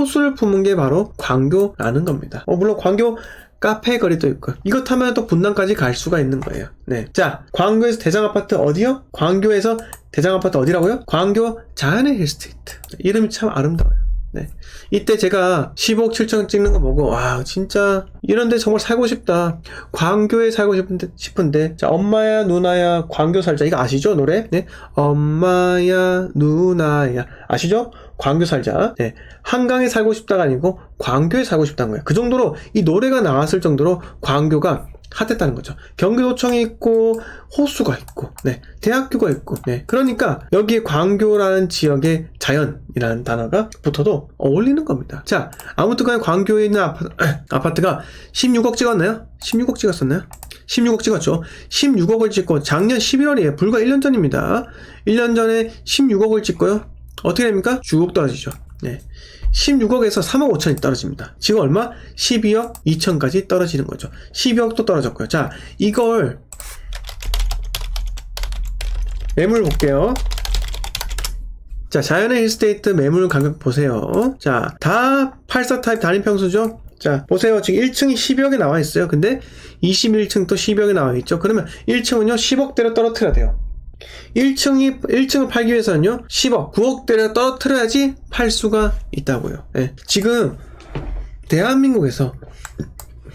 호수를 품은 게 바로 광교라는 겁니다. 어, 물론 광교 카페 거리도 있고 이것 하면 또 분당까지 갈 수가 있는 거예요. 네. 자, 광교에서 대장 아파트 어디요? 광교에서 대장 아파트 어디라고요? 광교 자연의 힐스테이트. 이름이 참 아름다워요. 네. 이때 제가 15억 7천 찍는 거 보고 와 진짜 이런데 정말 살고 싶다. 광교에 살고 싶은데 싶은데 자 엄마야 누나야 광교 살자 이거 아시죠 노래? 네. 엄마야 누나야 아시죠? 광교 살자. 네. 한강에 살고 싶다가 아니고 광교에 살고 싶다는 거예요. 그 정도로 이 노래가 나왔을 정도로 광교가 핫했다는 거죠. 경기도청이 있고 호수가 있고, 네, 대학교가 있고, 네. 그러니까 여기에 광교라는 지역의 자연이라는 단어가 붙어도 어울리는 겁니다. 자, 아무튼간에 광교에 있는 아파트, 아파트가 16억 찍었나요? 16억 찍었었나요? 16억 찍었죠. 16억을 찍고 작년 11월이에요. 불과 1년 전입니다. 1년 전에 16억을 찍고요. 어떻게 됩니까? 주옥 떨어지죠. 네. 16억에서 3억 5천이 떨어집니다. 지금 얼마? 12억 2천까지 떨어지는 거죠. 12억도 떨어졌고요. 자, 이걸 매물 볼게요. 자, 자연의 힐스테이트 매물 가격 보세요. 자, 다 84 타입 단위 평수죠? 자, 보세요. 지금 1층이 10억에 나와 있어요. 근데 21층 또 10억에 나와 있죠. 그러면 1층은요, 10억대로 떨어뜨려야 돼요. 1층이 1층을 팔기 위해서는요 10억 9억대를 떨어뜨려야지 팔 수가 있다고요. 예. 지금 대한민국에서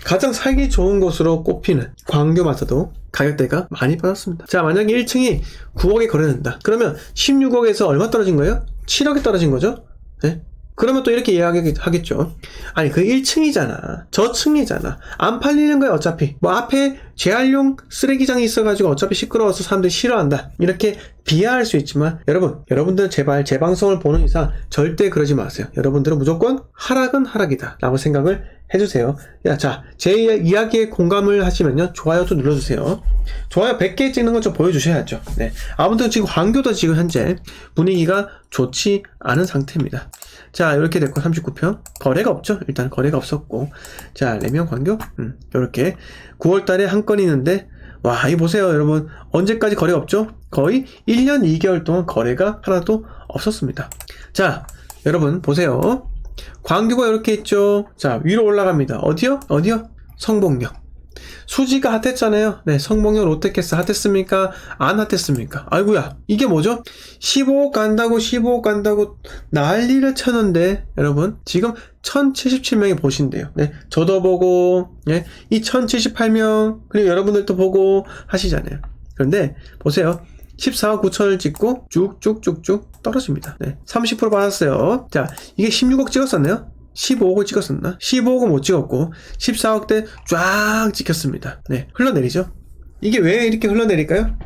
가장 살기 좋은 곳으로 꼽히는 광교마저도 가격대가 많이 빠졌습니다. 자 만약에 1층이 9억에 거래된다. 그러면 16억에서 얼마 떨어진 거예요? 7억에 떨어진 거죠? 예? 그러면 또 이렇게 이야기하겠죠. 아니, 그 1층이잖아. 저층이잖아. 안 팔리는 거야, 어차피. 뭐 앞에 재활용 쓰레기장이 있어가지고 어차피 시끄러워서 사람들이 싫어한다. 이렇게 비하할 수 있지만, 여러분, 여러분들 제발 제 방송을 보는 이상 절대 그러지 마세요. 여러분들은 무조건 하락은 하락이다. 라고 생각을 해주세요. 야, 자, 제 이야기에 공감을 하시면요. 좋아요 좀 눌러주세요. 좋아요 100개 찍는 거좀 보여주셔야죠. 네. 아무튼 지금 광교도 지금 현재 분위기가 좋지 않은 상태입니다. 자, 이렇게 됐고, 39평. 거래가 없죠? 일단 거래가 없었고. 자, 레미안 광교? 음, 요렇게. 9월 달에 한 건이 있는데, 와, 이 보세요, 여러분. 언제까지 거래가 없죠? 거의 1년 2개월 동안 거래가 하나도 없었습니다. 자, 여러분, 보세요. 광교가 이렇게 있죠? 자, 위로 올라갑니다. 어디요? 어디요? 성봉역. 수지가 핫했잖아요. 네, 성봉역 롯데캐스 핫했습니까? 안 핫했습니까? 아이고야, 이게 뭐죠? 15억 간다고 15억 간다고 난리를 쳤는데 여러분 지금 1077명이 보신대요. 네, 저도 보고, 네, 이 1078명 그리고 여러분들도 보고 하시잖아요. 그런데 보세요. 14억 9천을 찍고 쭉쭉쭉쭉 떨어집니다. 네, 30% 받았어요. 자, 이게 16억 찍었었나요? 15억을 찍었었나? 15억은 못 찍었고 14억대 쫙 찍혔습니다. 네, 흘러내리죠. 이게 왜 이렇게 흘러내릴까요?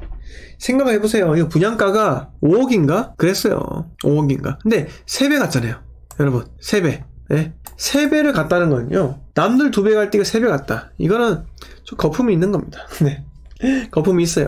생각을 해보세요. 이거 분양가가 5억인가? 그랬어요. 5억인가? 근데 3배 갔잖아요. 여러분, 3배. 네. 3배를 갔다는 건요. 남들 2배 갈 때가 3배 갔다. 이거는 좀 거품이 있는 겁니다. 네. 거품이 있어요.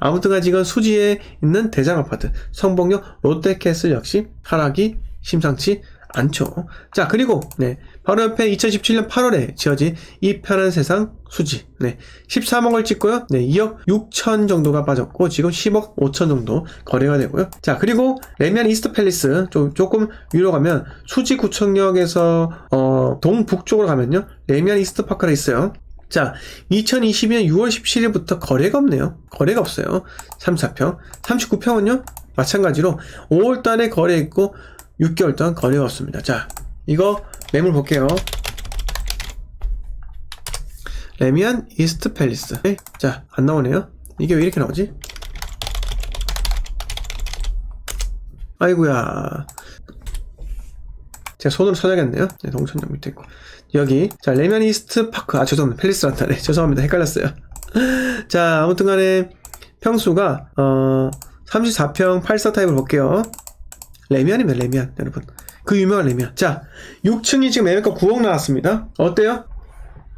아무튼간 지금 수지에 있는 대장 아파트 성봉역 롯데캐슬 역시 하락이 심상치 않죠. 자, 그리고, 네. 바로 옆에 2017년 8월에 지어진 이 편한 세상 수지. 네. 13억을 찍고요. 네. 2억 6천 정도가 빠졌고, 지금 10억 5천 정도 거래가 되고요. 자, 그리고 레미안 이스트 팰리스, 좀, 조금 위로 가면 수지 구청역에서, 어, 동북쪽으로 가면요. 레미안 이스트 파크가 있어요. 자, 2022년 6월 17일부터 거래가 없네요. 거래가 없어요. 34평. 39평은요? 마찬가지로 5월 달에 거래했고, 6개월 동안 없습니다. 자, 이거 매물 볼게요. 레미안 이스트 팰리스. 네? 자, 안 나오네요. 이게 왜 이렇게 나오지? 아이구야. 제가 손으로 찾아야겠네요. 네, 동천역 밑에 있고. 여기. 자, 레미안 이스트 파크. 아, 죄송합니다. 팰리스란다. 네, 죄송합니다. 헷갈렸어요. 자, 아무튼 간에 평수가, 어, 34평 84 타입을 볼게요. 레미안입니다, 레미안, 여러분. 그 유명한 레미안. 자, 6층이 지금 매매가 9억 나왔습니다. 어때요?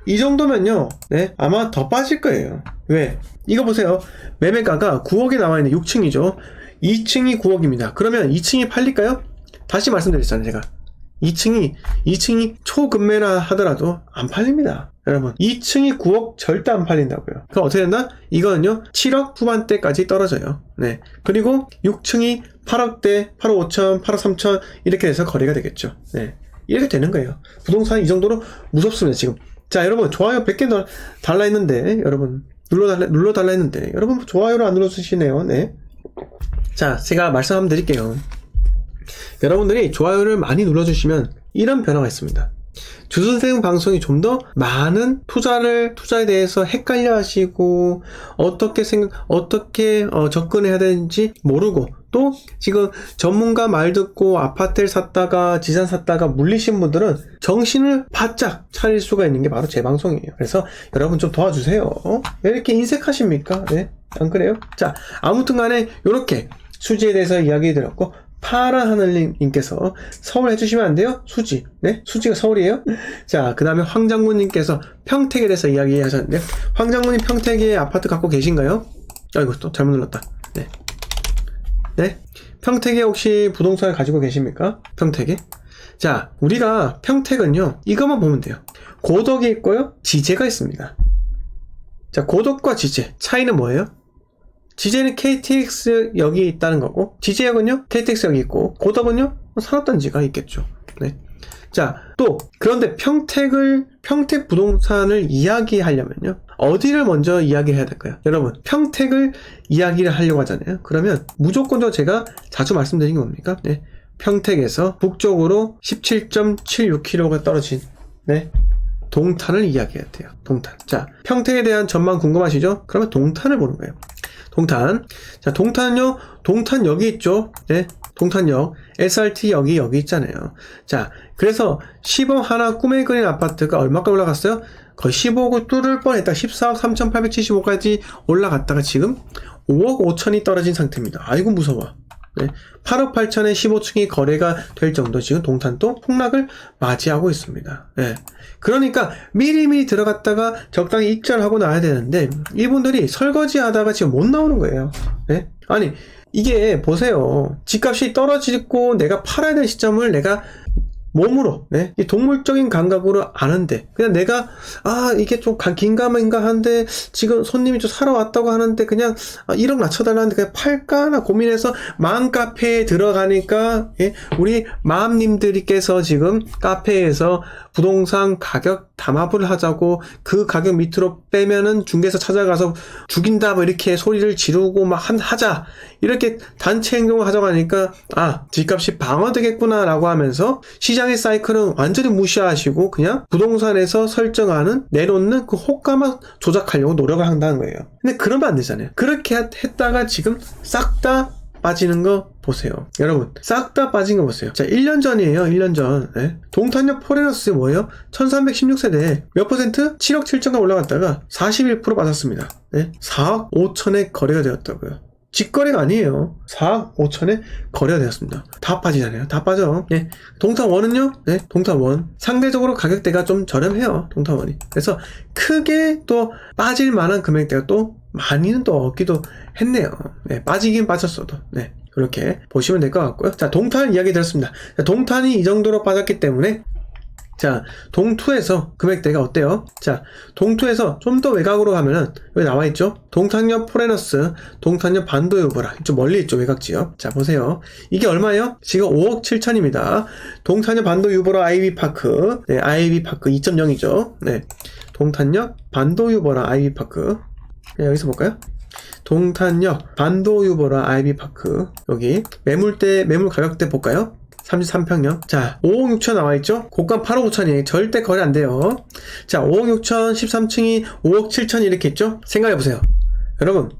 이 정도면요, 네, 아마 더 빠질 거예요. 왜? 이거 보세요. 매매가가 9억에 나와 있는 6층이죠. 2층이 9억입니다. 그러면 2층이 팔릴까요? 다시 말씀드렸잖아요, 제가. 2층이, 2층이 초급매라 하더라도 안 팔립니다. 여러분, 2층이 9억 절대 안 팔린다고요. 그럼 어떻게 된다? 이거는요, 7억 후반대까지 떨어져요. 네. 그리고 6층이 8억대, 8억 5천, 8억 3천, 이렇게 해서 거래가 되겠죠. 네. 이렇게 되는 거예요. 부동산이 이 정도로 무섭습니다, 지금. 자, 여러분, 좋아요 100개 달- 달라 했는데, 여러분, 눌러달라, 눌러달라 했는데, 여러분, 좋아요를 안 눌러주시네요, 네. 자, 제가 말씀 한번 드릴게요. 여러분들이 좋아요를 많이 눌러주시면 이런 변화가 있습니다. 주선생 방송이 좀 더 많은 투자를 투자에 대해서 헷갈려 하시고 어떻게 생각 어떻게 어, 접근해야 되는지 모르고 또 지금 전문가 말 듣고 아파트를 샀다가 지산 샀다가 물리신 분들은 정신을 바짝 차릴 수가 있는 게 바로 제 방송이에요. 그래서 여러분 좀 도와주세요. 어? 왜 이렇게 인색하십니까? 네? 안 그래요? 자, 아무튼 간에 이렇게 수지에 대해서 이야기 드렸고 파란 하늘님께서 서울 해주시면 안 돼요? 수지. 네? 수지가 서울이에요? 자, 그 다음에 황장군님께서 평택에 대해서 이야기 하셨는데, 황장군님 평택에 아파트 갖고 계신가요? 아이고, 또 잘못 눌렀다. 네. 네? 평택에 혹시 부동산을 가지고 계십니까? 평택에? 자, 우리가 평택은요, 이것만 보면 돼요. 고덕이 있고요, 지제가 있습니다. 자, 고덕과 지제. 차이는 뭐예요? 지제는 KTX 역이 있다는 거고, 지제역은요, KTX 역이 있고, 고덕은요, 산업단지가 있겠죠. 네. 자, 또, 그런데 평택을, 평택 부동산을 이야기하려면요, 어디를 먼저 이야기해야 될까요? 여러분, 평택을 이야기를 하려고 하잖아요. 그러면 무조건적으로 제가 자주 말씀드린 게 뭡니까? 네. 평택에서 북쪽으로 17.76km가 떨어진, 네. 동탄을 이야기해야 돼요. 동탄. 자, 평택에 대한 전망 궁금하시죠? 그러면 동탄을 보는 거예요. 동탄. 자, 동탄은요, 동탄역이 있죠? 네. 동탄역. SRT역이 여기 있잖아요. 자, 그래서 10억 하나 꿈에 그린 아파트가 얼마까지 올라갔어요? 거의 15억을 뚫을 뻔했다. 14억 3,875까지 올라갔다가 지금 5억 5천이 떨어진 상태입니다. 아이고, 무서워. 네. 8억 8천에 15층이 거래가 될 정도 지금 동탄도 폭락을 맞이하고 있습니다. 네. 그러니까 미리미리 들어갔다가 적당히 입자를 하고 나야 되는데 이분들이 설거지 하다가 지금 못 나오는 거예요. 네? 아니 이게 보세요. 집값이 떨어지고 내가 팔아야 될 시점을 내가 몸으로, 네? 이 동물적인 감각으로 아는데, 그냥 내가, 아, 이게 좀 가- 긴가민가 한데, 지금 손님이 좀 사러 왔다고 하는데, 그냥, 아, 1억 낮춰달라는데, 그냥 팔까나 고민해서, 마음 카페에 들어가니까, 예? 우리 마음님들께서 지금 카페에서 부동산 가격 담합을 하자고, 그 가격 밑으로 빼면은 중개사 찾아가서 죽인다, 뭐 이렇게 소리를 지르고 막 한, 하자. 이렇게 단체 행동을 하자고 하니까, 아, 집값이 방어되겠구나 라고 하면서, 시장의 사이클은 완전히 무시하시고, 그냥 부동산에서 설정하는, 내놓는 그 호가만 조작하려고 노력을 한다는 거예요. 근데 그러면 안 되잖아요. 그렇게 했다가 지금 싹다 빠지는 거 보세요. 여러분, 싹 다 빠진 거 보세요. 자, 1년 전이에요, 1년 전. 네. 동탄역 포레너스 뭐예요? 1316세대. 몇 퍼센트? 7억 7천가 올라갔다가 41% 빠졌습니다. 네. 4억 5천에 거래가 되었다고요. 직거래가 아니에요. 4억 5천에 거래가 되었습니다. 다 빠지잖아요. 다 빠져. 네. 동탄원은요? 네. 동탄원. 상대적으로 가격대가 좀 저렴해요. 동탄원이. 그래서 크게 또 빠질 만한 금액대가 또 많이는 또 없기도 했네요. 네. 빠지긴 빠졌어도. 네. 그렇게 보시면 될 것 같고요. 자, 동탄 이야기 들었습니다. 자, 동탄이 이 정도로 빠졌기 때문에 자, 동투에서 금액대가 어때요? 자, 동투에서 좀 더 외곽으로 가면은 여기 나와 있죠? 동탄역 포레너스, 동탄역 반도 유보라. 좀 멀리 있죠, 외곽 지역. 자, 보세요. 이게 얼마예요? 지금 5억 7천입니다. 동탄역 반도 유보라 아이비 파크. 네, 아이비 파크 2.0이죠. 네. 동탄역 반도 유보라 아이비 파크. 네, 여기서 볼까요? 동탄역 반도 유보라 아이비 파크. 여기 매물대 매물 가격대 볼까요? 33평형. 자, 5억 6천 나와있죠? 고가 8억 5천이 절대 거래 안 돼요. 자, 5억 6천, 13층이 5억 7천 이렇게 있죠? 생각해보세요. 여러분,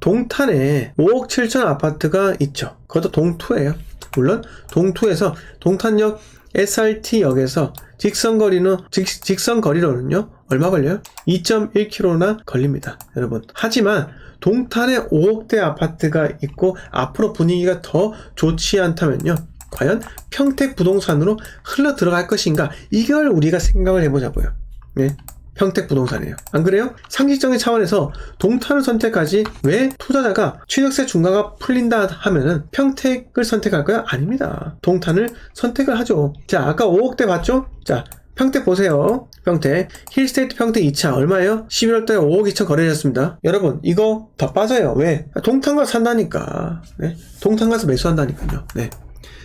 동탄에 5억 7천 아파트가 있죠. 그것도 동투예요. 물론, 동투에서 동탄역 SRT역에서 직선거리는, 직, 직선거리로는요, 얼마 걸려요? 2.1km나 걸립니다. 여러분. 하지만, 동탄에 5억대 아파트가 있고, 앞으로 분위기가 더 좋지 않다면요. 과연 평택 부동산으로 흘러 들어갈 것인가? 이걸 우리가 생각을 해보자고요. 네. 평택 부동산이에요. 안 그래요? 상식적인 차원에서 동탄을 선택하지 왜 투자자가 취득세 중과가 풀린다 하면은 평택을 선택할까요? 아닙니다. 동탄을 선택을 하죠. 자, 아까 5억대 봤죠? 자, 평택 보세요. 평택. 힐스테이트 평택 2차 얼마예요? 11월달에 5억 2천 거래되었습니다. 여러분, 이거 더 빠져요. 왜? 동탄 가서 산다니까. 네? 동탄 가서 매수한다니까요. 네.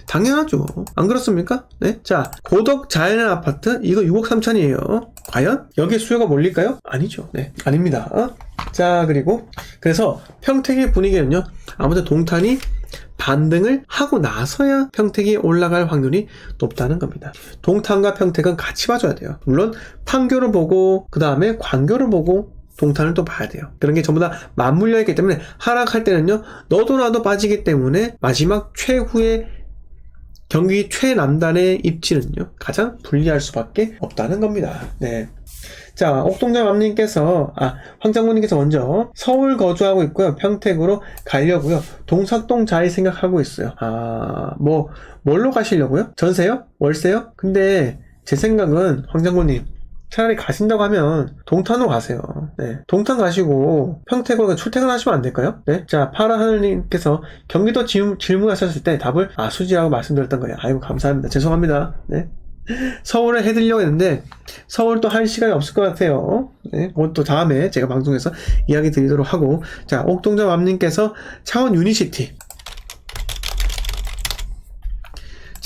당연하죠. 안 그렇습니까? 네. 자, 고덕 자연의 아파트, 이거 6억 3천이에요. 과연? 여기에 수요가 몰릴까요? 아니죠. 네. 아닙니다. 자, 그리고, 그래서 평택의 분위기는요, 아무튼 동탄이 반등을 하고 나서야 평택이 올라갈 확률이 높다는 겁니다. 동탄과 평택은 같이 봐줘야 돼요. 물론, 판교를 보고, 그 다음에 광교를 보고, 동탄을 또 봐야 돼요. 그런 게 전부 다 맞물려 있기 때문에 하락할 때는요, 너도 나도 빠지기 때문에 마지막 최후의 경기 최남단의 입지는요, 가장 불리할 수밖에 없다는 겁니다. 네. 자, 옥동자 맘님께서, 아, 황장군님께서 먼저 서울 거주하고 있고요. 평택으로 가려고요. 동삭동 잘 생각하고 있어요. 아, 뭐, 뭘로 가시려고요? 전세요? 월세요? 근데 제 생각은 황장군님, 차라리 가신다고 하면 동탄으로 가세요. 네. 동탄 가시고 평택으로 출퇴근하시면 안 될까요? 네. 자, 파라하늘님께서 경기도 질, 질문하셨을 때 답을 아 수지라고 말씀드렸던 거예요. 아이고 감사합니다. 죄송합니다. 네. 서울에 해드리려고 했는데 서울 또 할 시간이 없을 것 같아요. 네. 그것도 다음에 제가 방송에서 이야기 드리도록 하고 자, 옥동자 맘님께서 창원 유니시티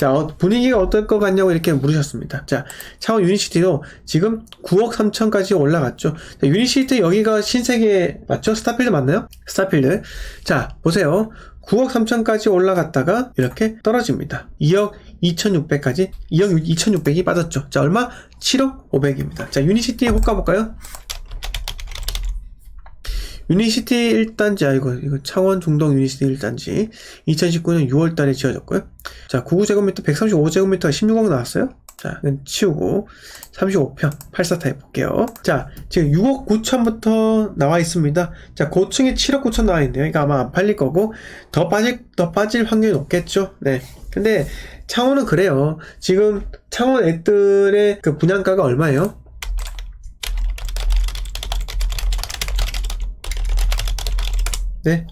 자, 어, 분위기가 어떨 것 같냐고 이렇게 물으셨습니다. 자, 창원 유니시티도 지금 9억 3천까지 올라갔죠. 자, 유니시티 여기가 신세계 맞죠? 스타필드 맞나요? 스타필드. 자, 보세요. 9억 3천까지 올라갔다가 이렇게 떨어집니다. 2억 2,600까지 2억 2,600이 빠졌죠. 자, 얼마? 7억 500입니다. 자, 유니시티에 호가 볼까요? 유니시티 1단지, 아, 이거, 이거 창원 중동 유니시티 1단지. 2019년 6월 달에 지어졌고요. 자, 99제곱미터 135제곱미터가 16억 나왔어요. 자, 이건 치우고, 35평, 84타입 볼게요. 자, 지금 6억 9천부터 나와 있습니다. 자, 고층에 7억 9천 나와 있는데요. 이거 아마 안 팔릴 거고, 더 빠질, 더 빠질 확률이 높겠죠. 네. 근데, 창원은 그래요. 지금, 창원 애들의 그 분양가가 얼마예요? 네.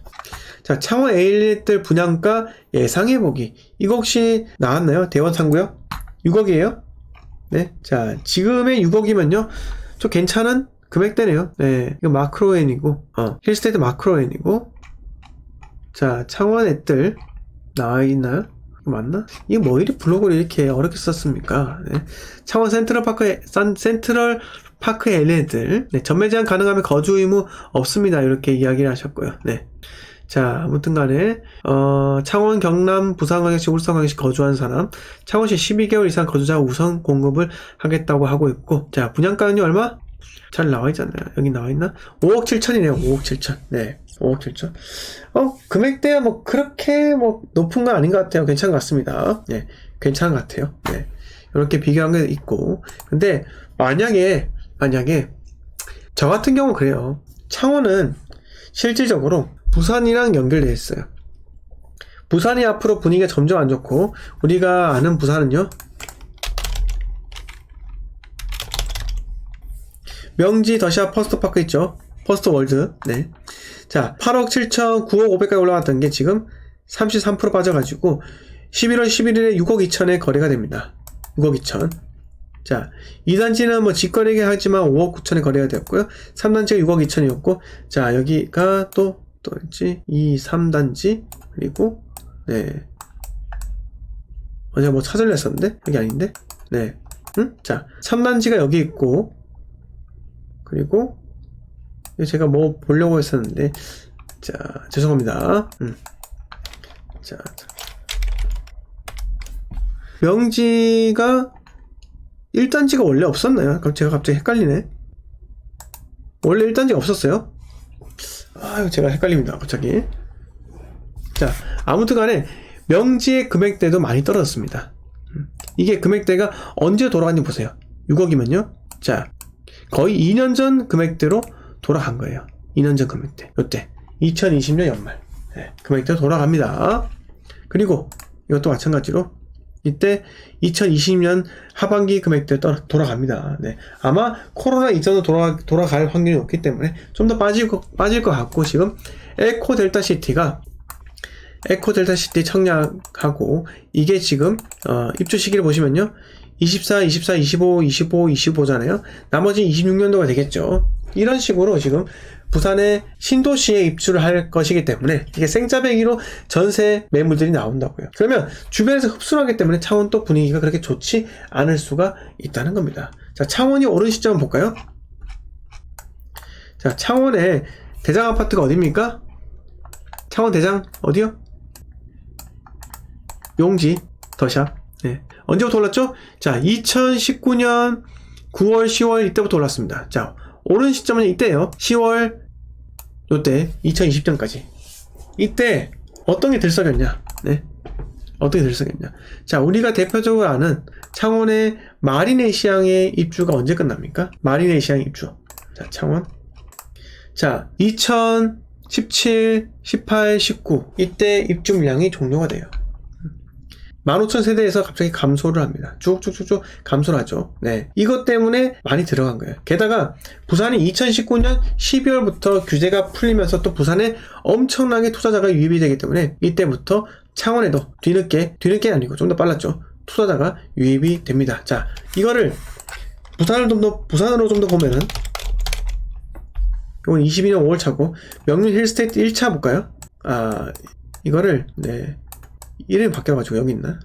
자, 창원 에일릿들 분양가 예상해보기. 이거 혹시 나왔나요? 대원 상구요? 6억이에요? 네. 자, 지금의 6억이면요. 좀 괜찮은 금액대네요. 네. 이거 마크로엔이고, 어, 힐스테이트 마크로엔이고. 자, 창원 애들 나와 있나요? 이거 맞나? 이게 뭐 이리 블로그를 이렇게 어렵게 썼습니까? 네. 창원 센트럴파크, 산, 센트럴 파크 엘리들 네, 전매 제한 가능하면 거주 의무 없습니다. 이렇게 이야기를 하셨고요. 네. 자, 아무튼 간에, 어, 창원, 경남, 부산, 광역시, 울산, 광역시 거주한 사람, 창원시 12개월 이상 거주자 우선 공급을 하겠다고 하고 있고, 자, 분양가는요, 얼마? 잘 나와 있잖아요. 여기 나와 있나? 5억 7천이네요. 5억 7천. 네. 5억 7천. 어, 금액대가 뭐, 그렇게 뭐, 높은 건 아닌 것 같아요. 괜찮은 것 같습니다. 네. 괜찮은 것 같아요. 네. 이렇게 비교한 게 있고. 근데, 만약에, 만약에, 저 같은 경우 그래요. 창원은 실질적으로 부산이랑 연결되어 있어요. 부산이 앞으로 분위기가 점점 안 좋고, 우리가 아는 부산은요, 명지 더시아 퍼스트 파크 있죠? 퍼스트 월드. 네. 자, 8억 7천, 9억 500까지 올라갔던 게 지금 33% 빠져가지고 11월 11일에 6억 2천에 거래가 됩니다. 6억 2천. 자, 2단지는 뭐 직거래긴 하지만 5억 9천에 거래가 되었고요. 3단지가 6억 2천이었고, 자, 여기가 또, 또 있지? 2, 3단지, 그리고, 네. 어제 뭐 찾으려 했었는데? 여기 아닌데? 네. 응? 자, 3단지가 여기 있고, 그리고 제가 뭐 보려고 했었는데 자 죄송합니다 음. 자, 자. 명지가 1단지가 원래 없었나요? 제가 갑자기 헷갈리네 원래 1단지가 없었어요 아유 제가 헷갈립니다 갑자기 자 아무튼 간에 명지의 금액대도 많이 떨어졌습니다 음. 이게 금액대가 언제 돌아갔는지 보세요 6억이면요 자 거의 2년 전 금액대로 돌아간 거예요. 2년 전 금액대. 요때 2020년 연말 네, 금액대로 돌아갑니다. 그리고 이것도 마찬가지로 이때 2020년 하반기 금액대 로 돌아갑니다. 네. 아마 코로나 이전으로 돌아, 돌아갈 확률이 높기 때문에 좀 더 빠질, 거, 빠질 것 같고 지금 에코 델타 시티가 에코 델타 시티 청약하고 이게 지금 어, 입주 시기를 보시면요. 24, 24, 25, 25, 25잖아요. 나머지 26년도가 되겠죠. 이런 식으로 지금 부산의 신도시에 입주를 할 것이기 때문에 이게 생짜배기로 전세 매물들이 나온다고요. 그러면 주변에서 흡수를 하기 때문에 창원 또 분위기가 그렇게 좋지 않을 수가 있다는 겁니다. 자, 창원이 오른 시점 볼까요? 자, 창원의 대장 아파트가 어디입니까? 창원 대장 어디요? 용지 더샵. 네. 언제부터 올랐죠? 자, 2019년 9월, 10월 이때부터 올랐습니다. 자, 오른 시점은 이때예요. 10월 요때 2020년까지. 이때 어떤 게 들썩였냐? 네. 어떻게 들썩였냐? 자, 우리가 대표적으로 아는 창원의 마리네시앙의 입주가 언제 끝납니까? 마리네시앙 입주. 자, 창원. 자, 2017, 18, 19 이때 입주 물량이 종료가 돼요. 15,000 세대에서 갑자기 감소를 합니다. 쭉쭉쭉쭉 감소를 하죠. 네. 이것 때문에 많이 들어간 거예요. 게다가 부산이 2019년 12월부터 규제가 풀리면서 또 부산에 엄청나게 투자자가 유입이 되기 때문에 이때부터 창원에도 뒤늦게, 뒤늦게 아니고 좀 더 빨랐죠. 투자자가 유입이 됩니다. 자, 이거를 부산을 좀 더, 부산으로 좀 더 보면은 이건 22년 5월 차고 명륜 힐스테이트 1차 볼까요? 아, 이거를 네. 이름이 바뀌어가지고 여기 있나?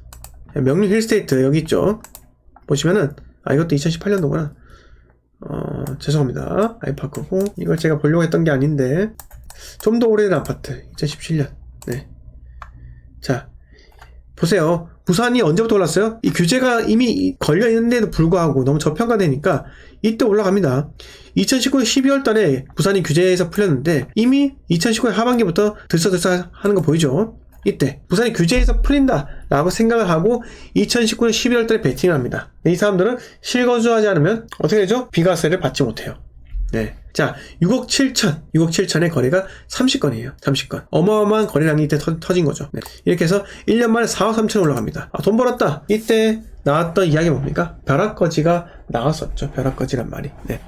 명륜 힐스테이트 여기 있죠. 보시면은 아 이것도 2018년도구나. 어 죄송합니다. 아이 바꾸고 이걸 제가 보려고 했던 게 아닌데 좀 더 오래된 아파트 2017년. 네. 자 보세요. 부산이 언제부터 올랐어요? 이 규제가 이미 걸려 있는데도 불구하고 너무 저평가되니까 이때 올라갑니다. 2019년 12월 달에 부산이 규제에서 풀렸는데 이미 2019년 하반기부터 들썩들썩 하는 거 보이죠? 이때 부산이 규제에서 풀린다라고 생각을 하고 2019년 12월 달에 베팅을 합니다. 이 사람들은 실거주하지 않으면 어떻게 되죠? 비과세를 받지 못해요. 네. 자, 6억 7천, 6억 7천의 거래가 30건이에요. 30건. 어마어마한 거래량이 이때 터, 진 거죠. 네. 이렇게 해서 1년 만에 4억 3천 올라갑니다. 아, 돈 벌었다. 이때 나왔던 이야기 뭡니까? 벼락거지가 나왔었죠. 벼락거지란 말이. 네.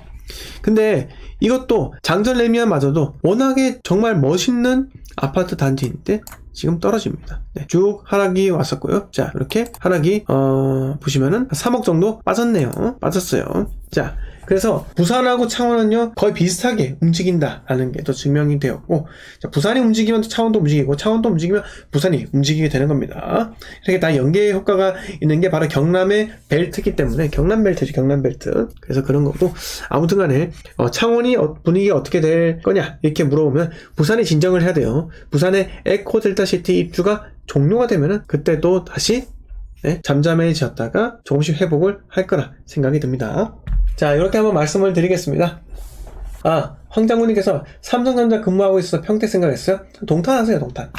근데 이것도 장전 레미안마저도 워낙에 정말 멋있는 아파트 단지인데 지금 떨어집니다. 네, 쭉 하락이 왔었고요. 자, 이렇게 하락이 어, 보시면은 3억 정도 빠졌네요. 빠졌어요. 자, 그래서 부산하고 창원은요 거의 비슷하게 움직인다라는 게또 증명이 되었고 자, 부산이 움직이면 창원도 움직이고 창원도 움직이면 부산이 움직이게 되는 겁니다. 이렇게 다 연계 효과가 있는 게 바로 경남의 벨트이기 때문에 경남 벨트죠 경남 벨트. 그래서 그런 거고 아무튼간에 어, 창원이 어, 분위기가 어떻게 될 거냐 이렇게 물어보면 부산이 진정을 해야 돼요. 부산의 에코 델타 시티 입주가 종료가 되면은 그때도 다시 네, 잠잠해졌다가 조금씩 회복을 할 거라 생각이 듭니다. 자, 이렇게 한번 말씀을 드리겠습니다. 아, 황장군님께서 삼성전자 근무하고 있어서 평택 생각했어요? 동탄하세요, 동탄.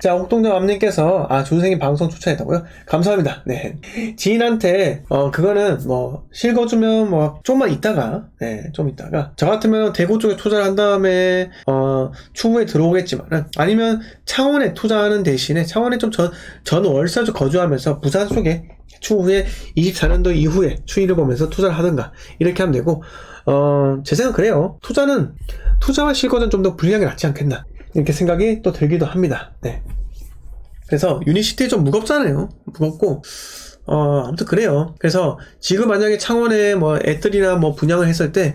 자, 옥동정 암님께서, 아, 준생이 방송 추천했다고요? 감사합니다. 네. 지인한테, 어, 그거는 뭐, 실거주면 뭐, 좀만 있다가, 네, 좀 있다가, 저 같으면 대구 쪽에 투자를 한 다음에, 어, 추후에 들어오겠지만은, 아니면 창원에 투자하는 대신에, 창원에 좀 전, 전 월세 거주하면서 부산 쪽에 추후에 24년도 이후에 추이를 보면서 투자를 하든가 이렇게 하면 되고 어, 제 생각은 그래요. 투자는 투자와 실거는 좀더 불리하게 낫지 않겠나 이렇게 생각이 또 들기도 합니다. 네. 그래서 유니시티 좀 무겁잖아요. 무겁고 어, 아무튼 그래요. 그래서 지금 만약에 창원에 뭐 애들이나 뭐 분양을 했을 때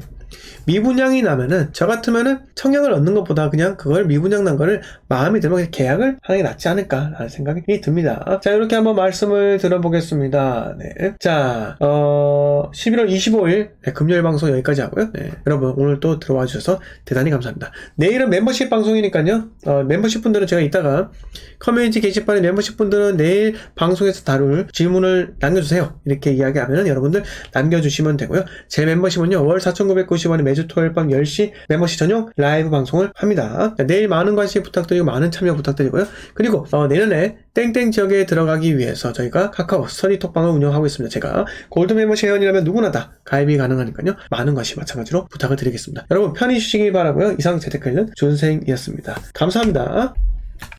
미분양이 나면은 저 같으면은 청약을 얻는 것보다 그냥 그걸 미분양 난 거를 마음에 들면 계약을 하는 게 낫지 않을까라는 생각이 듭니다. 자 이렇게 한번 말씀을 들어보겠습니다. 네. 자 어, 11월 25일 네, 금요일 방송 여기까지 하고요. 네. 여러분 오늘 또 들어와 주셔서 대단히 감사합니다. 내일은 멤버십 방송이니까요. 어, 멤버십 분들은 제가 이따가 커뮤니티 게시판에 멤버십 분들은 내일 방송에서 다룰 질문을 남겨주세요. 이렇게 이야기하면 여러분들 남겨주시면 되고요. 제 멤버십은요 월 4,990원에 매주 토요일 밤 10시 멤버십 전용 라이브 방송을 합니다. 자, 내일 많은 관심 부탁드리고 많은 참여 부탁드리고요. 그리고 어, 내년에 땡땡 지역에 들어가기 위해서 저희가 카카오 스터디 톡방을 운영하고 있습니다. 제가 골드 멤버십 회원이라면 누구나 다 가입이 가능하니까요. 많은 관심 마찬가지로 부탁을 드리겠습니다. 여러분 편히 쉬시기 바라고요. 이상 재테크는 준생이었습니다. 감사합니다.